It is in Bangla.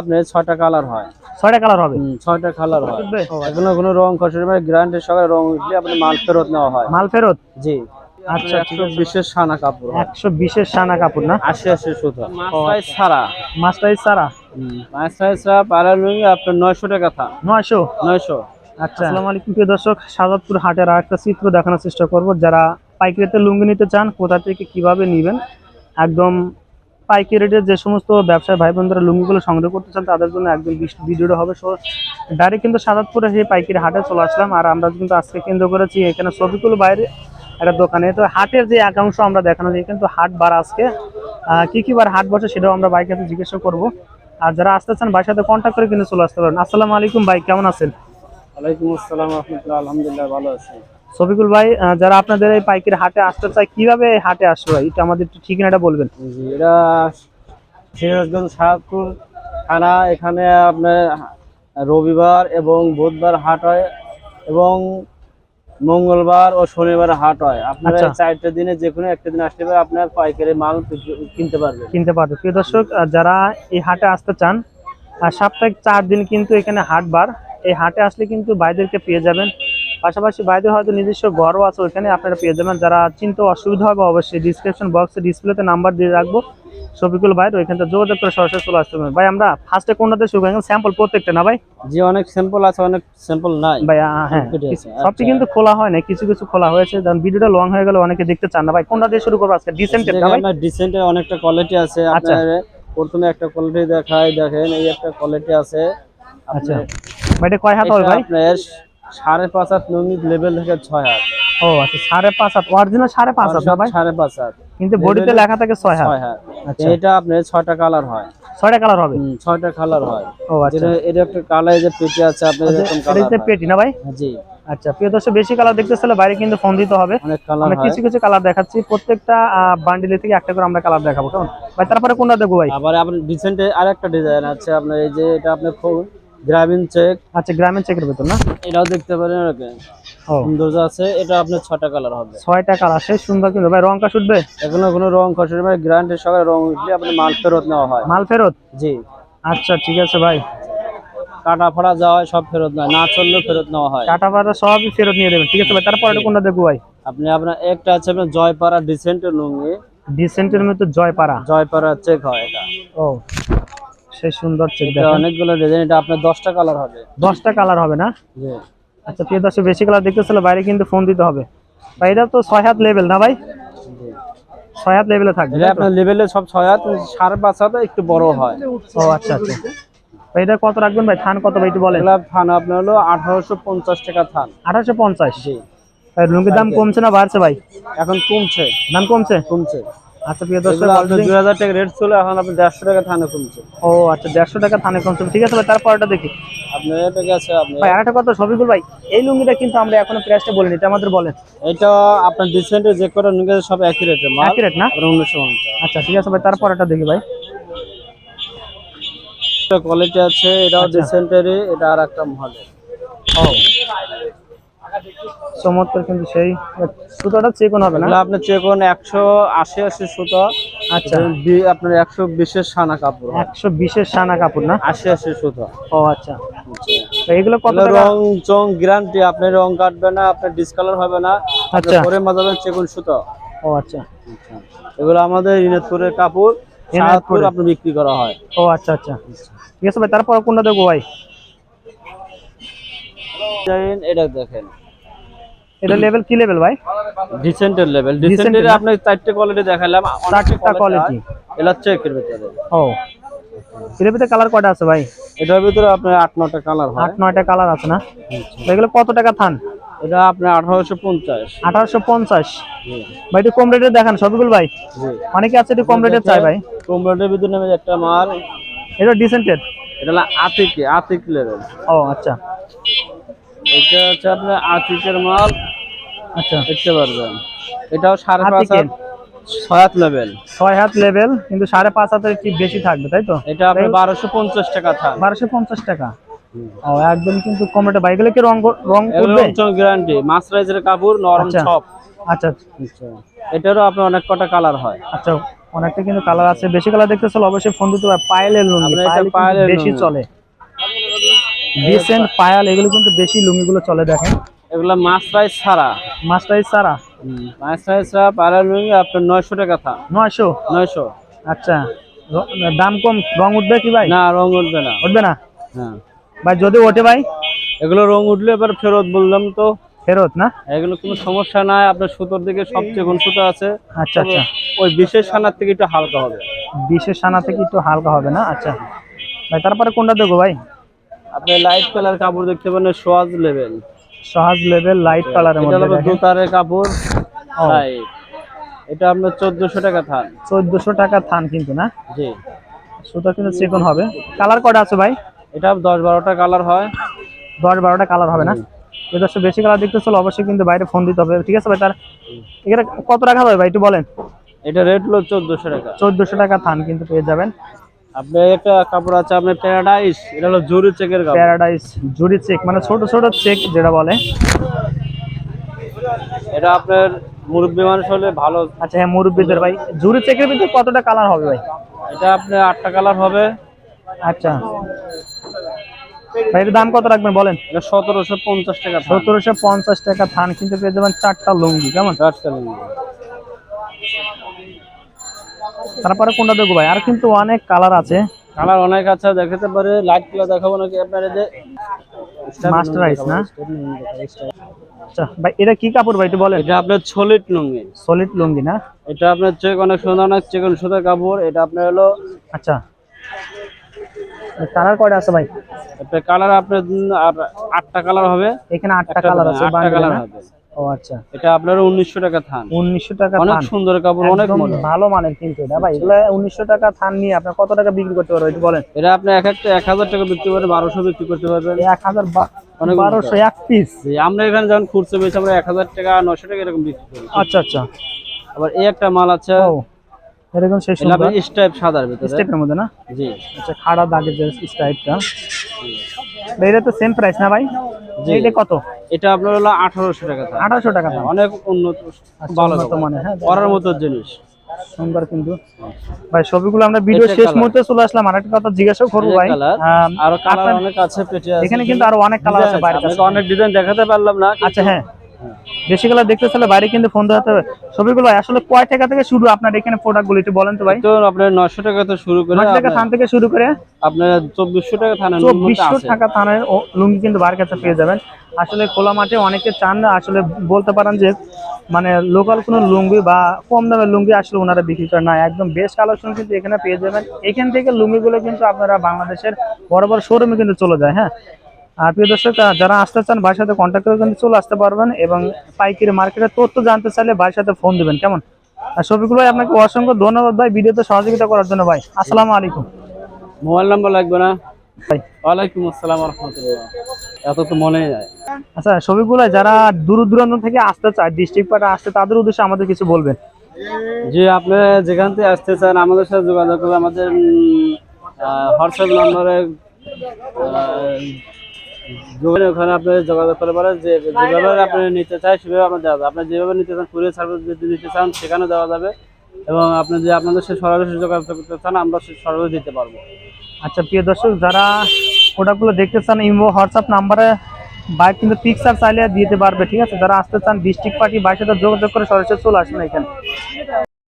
আপনার ছয়টা কালার হয়। ছয়টা কালার হবে? ছয়টা কালার হয়। কোনো রং মানে গ্রান্টের রং উঠলে আপনার মাল ফেরত নেওয়া হয়। মাল ফেরত? জি। আচ্ছা, একশো বিশেষ সানা কাপড় একশো বিশের সানা কাপড় না? আশি আশি সুতো। মাছটাই ছাড়া মাছটাই ছাড়া আপনার নয়শো টাকা নয়শো? নয়শো। আচ্ছা। আসসালামু আলাইকুম প্রিয় দর্শক সাজাদপুর হাটের আর একটা চিত্র দেখানোর চেষ্টা করব। যারা পাইকারিতে লুঙ্গি নিতে চান কোথা থেকে কীভাবে নেবেন একদম পাইকারি রেটে যে সমস্ত ব্যবসায়ী ভাই বোনরা লুঙ্গিগুলো সংগ্রহ করতে চান, তাদের জন্য একদম ভিডিওটা হবে। সো ডাইরেক্ট কিন্তু সাজাদপুরে সেই পাইকারি হাটে চলে আসলাম। আর আমরা কিন্তু আজকে কেন্দ্র করেছি এখানে ছবিগুলো বাইরে একটা দোকানে। তো হাটের যে একাংশ আমরা দেখানো যায়, কিন্তু হাট বার আজকে। কী কি বার হাট বসে সেটাও আমরা বাইকের সাথে জিজ্ঞাসা করব। আর যারা আসতে চান, ভাইয়ের সাথে কন্ট্যাক্ট করে কিন্তু চলে আসতে পারেন। আসসালামু আলাইকুম ভাই, কেমন আছেন? ওয়ালাইকুম আসসালাম রহমতুল্লাহ, আলহামদুলিল্লাহ ভালো আছি। শফিকুল ভাই যারা আপনাদের এই পাইকারি হাটে আসতে চায় কীভাবে হাটে আসবে? ভাই এটা আমাদের ঠিকানাটা বলবেন। এটা সিরাজগঞ্জ সাহাদপুর থানা এখানে আপনার রবিবার এবং বুধবার হাট হয় এবং মঙ্গলবার ও শনিবার হাট হয়। আপনারা আচ্ছা। চারটে দিনে যে কোনো একটা দিন আসলে পরে আপনার পাইকারি মাল কিনতে পারবেন। কিনতে পারবে। প্রিয় দর্শক যারা এই হাটে আসতে চান আর সাপ্তাহিক চার দিন কিন্তু এখানে হাট বার। এই হাটে আসলে কিন্তু ভাইদেরকে পেয়ে যাবেন পাশাপাশি ভাইদের হয়তো নিজস্ব ঘরও আছে ওইখানে আপনারা পেয়ে যাবেন। যারা চিন্তা অসুবিধা হবে অবশ্যই ডিসক্রিপশন বক্সে ডিসপ্লেতে নাম্বার দিয়ে রাখব। শফিকুল ভাই ওইখান থেকে যোগাযোগ করে সরাসরি চলে আসতে ভাই আমরা ফার্স্টে কোনটাতে শুরু করি? স্যাম্পল প্রত্যেকটা না ভাই? যে অনেক স্যাম্পল আছে অনেক স্যাম্পল নাই। ভাই হ্যাঁ সবটি আচ্ছা। কিন্তু খোলা হয় না কিছু কিছু খোলা হয়েছে। কারণ ভিডিওটা লং হয়ে গেলে অনেকে দেখতে চান না ভাই। কোনটা দিয়ে শুরু করব আজকে? ডিসেন্টেড না ভাই? ডিসেন্টের অনেকটা কোয়ালিটি আছে। আচ্ছা। আপনার প্রথমে একটা কোয়ালিটি দেখায় দেখেন এই একটা কোয়ালিটি আছে। আচ্ছা। ভাই এটা কয় হাত হবে ভাই? সাড়ে পাঁচ হাত নমিত লেভেল থেকে ছয় হাত। ও আচ্ছা সাড়ে পাঁচ হাত অরিজিনাল সাড়ে পাঁচ হাত ভাই? সাড়ে পাঁচ হাত কিন্তু বডিতে লেখা থাকে ছয় হাত। ছয় হাত। আচ্ছা। এটা আপনার ছয়টা কালার হয়। ছয়টা কালার হবে? ছয়টা কালার হয়। ও আচ্ছা। এটা একটা কালার যে পেটি আছে আপনার এরকম কালার হচ্ছে পেটি না ভাই? জি। আচ্ছা প্রিয় দর্শক বেশি কালার দেখতে চাইলে বাইরে কিন্তু ফোন দিতে হবে। আমরা কিছু কিছু কালার দেখাচ্ছি। প্রত্যেকটা বান্ডিলে থেকে একটা করে আমরা কালার দেখাবো কেমন? ভাই তারপরে কোনটা দেখব ভাই? আবার আপনার ডিসেন্টে আরেকটা ডিজাইন আছে আপনার এই যে এটা আপনার গ্রামীণ চেক আচ্ছা গ্রামীণ চেকের ভেতর না? এটাও দেখতে পারেন এরকম ও। সৌন্দর্য আছে এটা আপনার ছয়টা কালার হবে। ছয়টা কালার সেই সুন্দর কিন্তু। ভাই রংটা শুটবে? এখনও কোনো রং খসে মানে গ্রান্টের সঙ্গে রং উঠলে আপনার মাল ফেরত নেওয়া হয়। মাল ফেরত? জি। আচ্ছা ঠিক আছে ভাই। কাটা ফাড়া যাওয়া হয় সব ফেরত নেয় না চললেও ফেরত নেওয়া হয়। কাটা পাতা সবই ফেরত নিয়ে দেবেন ঠিক আছে ভাই। তারপরে কোনটা দেখব ভাই? আপনি আপনার একটা আছে আপনার জয়পাড়া ডিসেন্টের লুঙ্গি। ডিসেন্টের মধ্যে জয়পাড়া। জয়পাড়া চেক হয় এটা। ও। সেই সুন্দর চেক দেখেন। অনেকগুলো ডিজাইন এটা আপনার দশটা কালার হবে। দশটা কালার হবে না? জি। আচ্ছা প্রিয় দর্শক বেশি কালার দেখতে বাইরে কিন্তু ফোন দিতে হবে। ভাই এটা তো ছয় হাত লেভেল না ভাই? ছয় হাত লেভেলে থাকবে এটা আপনার লেভেলে সব ছয় হাত সাড়ে পাঁচ হাত একটু বড় হয়। ও আচ্ছা আচ্ছা। ভাই এটা কত রাখবেন ভাই? থান কত ভাই একটু বলেন। থান আপনার হলো আঠারোশো পঞ্চাশ টাকা থান। আঠারোশো পঞ্চাশ? জি। ভাই লুঙ্গির দাম কমছে না বাড়ছে ভাই? এখন কমছে। দাম কমছে? কমছে। আচ্ছা প্রিয় দর্শক আপনার দুই হাজার টাকা রেট ছিল এখন আপনি দেড়শো টাকা থানে কমছে। ও আচ্ছা দেড়শো টাকা থানে কমছে। ঠিক আছে ভাই তারপরটা দেখি। আপনার এটা গেছে আপনি ভাই আরেকটা কথা সবিকুল ভাই এই লুঙ্গিটা কিন্তু আমরা এখনও প্রাইসটা বলিনি এটা আমাদের বলেন। এটা আপনার ডিসেন্টে যে করে নিয়ে সব একই রেটে মাল। না? উনিশশো আচ্ছা ঠিক আছে ভাই তারপরটা দেখি ভাই। একটা কোয়ালিটি আছে এটাও আচ্ছা। ডিসেন্টারি এটা আর একটা মহলে ও। চমৎকার কিন্তু সেই সুতোটা চেকন হবে না? আপনার চেকন একশো আশি আশি সুতো। আচ্ছা। আপনার একশো বিশের সানা কাপড়। একশো বিশের সানা কাপড় না? আশি আশি সুতো। ও আচ্ছা। তো এগুলো কত রং চং গ্যারান্টি আপনি রং কাটবে না আপনার ডিসকালার হবে না। আচ্ছা। পরে মাজাবেন চেকুন সুতো। ও আচ্ছা। এগুলো আমাদের ইনাদপুরের কাপড়। ইনাদপুরে। আপনি বিক্রি করা হয়। ও আচ্ছা আচ্ছা। ঠিক আছে ভাই তারপর কোনটা দেখব ভাই? এটা দেখেন। এটা লেভেল কি লেভেল ভাই? ডিসেন্টের লেভেল ডিসেন্টের আপনি চারটে কোয়ালিটি দেখালাম চারটা কোয়ালিটি এটা চেকের ভিতরে। ও। এর ভিতরে কালার কয়টা আছে ভাই? এটার ভিতরে আপনার আট নটা কালার হয়। আট নয়টা কালার আছে না? এগুলো কত টাকা থান? এটা আপনার আঠারোশো পঞ্চাশ। আঠারোশো পঞ্চাশ। ভাই একটু কম রেটে দেখান সবগুলো ভাই। জি। অনেকে আছে একটু কম রেটে চাই ভাই। কম্পিউটারের ভিতরে নেমে একটা মাল। এটা ডিসেন্টেড এটা হলো আতিকে আতিক লেভেল ও আচ্ছা। এটা হচ্ছে আপনার আতিকের মাল। আচ্ছা। দেখতে পারবেন। এটাও সাড়ে পাঁচ? হাত ছয় হাত লেভেল ছয় হাত লেভেল কিন্তু সাড়ে পাঁচ হাতের কি বেশি থাকবে তাই তো? এটা আপনার বারোশো পঞ্চাশ টাকা থাক। বারোশো পঞ্চাশ টাকা। ও একদম কিন্তু কি রং রং গ্যারান্টি মাসরাইজের কাপড় নরম আচ্ছা। সব আচ্ছা এটারও আপনার অনেক কটা কালার হয়। আচ্ছা অনেকটা কিন্তু কালার আছে। বেশি কালার দেখতে চলে অবশ্যই ফোন দিতে পারে। পায়েলের লুঙ্গি। পায়েল বেশি চলে। ডিসেন্ট পায়াল এগুলো কিন্তু বেশি লুঙ্গিগুলো চলে দেখেন। এগুলো মাছ প্রাইস ছাড়া। মাস্টাইজ সারা মাছ প্রাইস ছাড়া পাড়ার লুঙ্গি আপনার নয়শো টাকা থা। নয়শো? নয়শো। আচ্ছা। দাম কম রং উঠবে কি ভাই? না রং উঠবে না। উঠবে না? হ্যাঁ। ভাই যদি ওঠে ভাই? এগুলো রং উঠলে এবার ফেরত বললাম তো। ফেরত না? এগুলো কোনো সমস্যা নাই আপনার সুতোর দিকে সবচেয়ে কোন সুতো আছে। আচ্ছা আচ্ছা। ওই বিশেষ খানার থেকে একটু হালকা হবে। বিশেষ সানা থেকে একটু হালকা হবে না? আচ্ছা। ভাই তারপরে কোনটা দেখব ভাই? আপনি লাইট কালার কাপড় দেখতে পারেন সোয়াজ লেভেল সহজ লেভেল লাইট কালারের এটা মধ্যে হলো দোতারের কাপড় ও। এটা আপনার চোদ্দশো টাকা থান। চোদ্দশো টাকা থান কিন্তু না? জি। সুতো কিন্তু চিকন হবে। কালার কটা আছে ভাই? এটা দশ বারোটা কালার হয়। দশ বারোটা কালার হবে না? যদি দশ বেশি কালার দেখতে চলো অবশ্যই কিন্তু বাইরে ফোন দিতে হবে। ঠিক আছে ভাই তার এটা কত টাকা হবে ভাই একটু বলেন? এটা রেট হলো চোদ্দশো টাকা। চোদ্দশো টাকা থান কিন্তু পেয়ে যাবেন। আপনার একটা কাপড় আছে আপনার প্যারাডাইস এটা হলো জরি চেকের কাপড়। প্যারাডাইস জুড়ি চেক মানে ছোট ছোট চেক যেটা বলে। এটা আপনার মুরব্বী মানুষ হলে ভালো। আচ্ছা হ্যাঁ মুরব্বীদের ভাই জুড়ি চেকের ভিতরে কতটা কালার হবে ভাই? এটা আপনার আটটা কালার হবে। আচ্ছা। ভাই এর দাম কত রাখবেন বলেন? এটা সতেরোশো পঞ্চাশ টাকা সতেরোশো পঞ্চাশ টাকা থান কিন্তু পেয়ে যাবেন চারটা লুঙ্গি কেমন? রাত কালার। তারপরে কোনটা দেখব ভাই? আর কিন্তু অনেক কালার আছে। কালার অনেক আছে দেখাতে পারে। লাইটগুলো দেখাবো নাকি আপনার যে Masterized না? আচ্ছা ভাই এটা কি কাপড় ভাই একটু বলেন। এটা আপনার লুঙ্গি। সলিড লুঙ্গি না? এটা আপনার চেক অনেক সুন্দর অনেক চেকন সুতার কাপড়। এটা আপনার হলো আচ্ছা। কালার কয়টা আছে ভাই? কালার আপনার আটটা কালার হবে। এখানে আটটা কালার আছে আটটা কালার হবে। ও আচ্ছা। এটা আপনার উনিশশো টাকা থান। উনিশশো টাকা অনেক সুন্দর কাপড় অনেক ভালো মানের কিন্তু এটা। ভাই এগুলা উনিশশো টাকা থান নিয়ে কত টাকা বিক্রি করতে পারবেন? একটু বলেন। এটা আপনি এক একটা টাকা বিক্রি বিক্রি করতে পারবেন। অনেক এক পিস আমরা এখানে যখন খুচরো বেশি আমরা এক হাজার টাকা নশো টাকা এরকম বিক্রি করি। আচ্ছা আচ্ছা। আবার এই একটা মাল আছে। এরকম শেষ এটা স্টাইপ সাদার ভিতরে। স্টেপের মধ্যে না? জি। আচ্ছা খাড়া দাগের যে স্টাইলটা এটা তো সেম প্রাইস না ভাই? জি। এইটা কত? এটা আপনার হলো আঠারোশো টাকা। আঠারোশো টাকা দাম। অনেক উন্নত আচ্ছা, ভালো মানে হ্যাঁ, করার মতো জিনিস। সুন্দর কিন্তু। ভাই ছবিগুলো আমরা ভিডিও শেষ। মুহূর্তে চলে আসলাম। আরেকটা কথা জিজ্ঞাসা করব ভাই। আর কালার অনেক আছে পেটে আছে। এখানে কিন্তু আরও অনেক কালার আছে বাইরে অনেক ডিজাইন দেখাতে পারলাম না আচ্ছা হ্যাঁ। বেশি কালার দেখতে চাইলে বাইরে কিন্তু ফোন দেওয়াতে হবে। ছবিগুলো আসলে কয় টাকা থেকে শুরু আপনার এখানে প্রোডাক্টগুলো একটু বলেন তো ভাই? তো আপনার নশো টাকা তো শুরু করে নয় টাকা থান থেকে শুরু করে আপনার চব্বিশশো টাকা থানা চব্বিশশো টাকা থানের লুঙ্গি কিন্তু বার কাছে পেয়ে যাবেন। আসলে খোলা মাঠে অনেকে চান না আসলে বলতে পারেন যে মানে লোকাল কোনো লুঙ্গি বা কম দামের লুঙ্গি আসলে ওনারা বিক্রি করে না। একদম বেস্ট কালেকশন কিন্তু এখানে পেয়ে যাবেন। এখান থেকে লুঙ্গিগুলো কিন্তু আপনারা বাংলাদেশের বড় বড় শোরুমে কিন্তু চলে যায় হ্যাঁ? আর প্রিয় দর্শক যারা আসতে চান ভাইয়ের সাথে কন্ট্যাক্ট করে কিন্তু চলে আসতে পারবেন এবং পাইকারি মার্কেটের তথ্য জানতে চাইলে ভাইয়ের সাথে ফোন দিবেন। কেমন? আর ছবিগুলো আপনাকে অসংখ্য ধন্যবাদ ভাই ভিডিওতে সহযোগিতা করার জন্য ভাই। আসসালামু আলাইকুম। মোবাইল নাম্বার লাগবে না? ভাই। ওয়ালাইকুম আসসালাম রহমতুল্লাহ এত তো মনে যায়। আচ্ছা যারা দূর দূরান্ত থেকে আসতে চায় ডিস্ট্রিক্ট আসতে তাদের উদ্দেশ্যে আমাদের কিছু বলবেন। যে আপনি যেখান থেকে আসতে চান আমাদের সাথে যোগাযোগ করবে আমাদের হোয়াটসঅ্যাপ নম্বরে ওখানে আপনি যোগাযোগ করতে পারেন, যে যেভাবে আপনি নিতে চান সেভাবে আপনার দেওয়া আপনি যেভাবে নিতে চান, কুরিয়ার সার্ভিস যদি নিতে চান, সেখানে দেওয়া যাবে। এবং আপনি যে আপনাদের সাথে সরাসরি যোগাযোগ করতে চান, আমরা সে সরাসরি দিতে পারব। আচ্ছা প্রিয় দর্শক, যারা প্রোডাক্টগুলো দেখতে চান, ইমো হোয়াটসঅ্যাপ নাম্বারে বাইক কিন্তু পিকচার চাইলে দিতে পারবে, ঠিক আছে? যারা আসতে চান ডিস্ট্রিক্ট পার্টি বাইকের সাথে যোগাযোগ করে সরাসরি চলে আসবেন এখানে।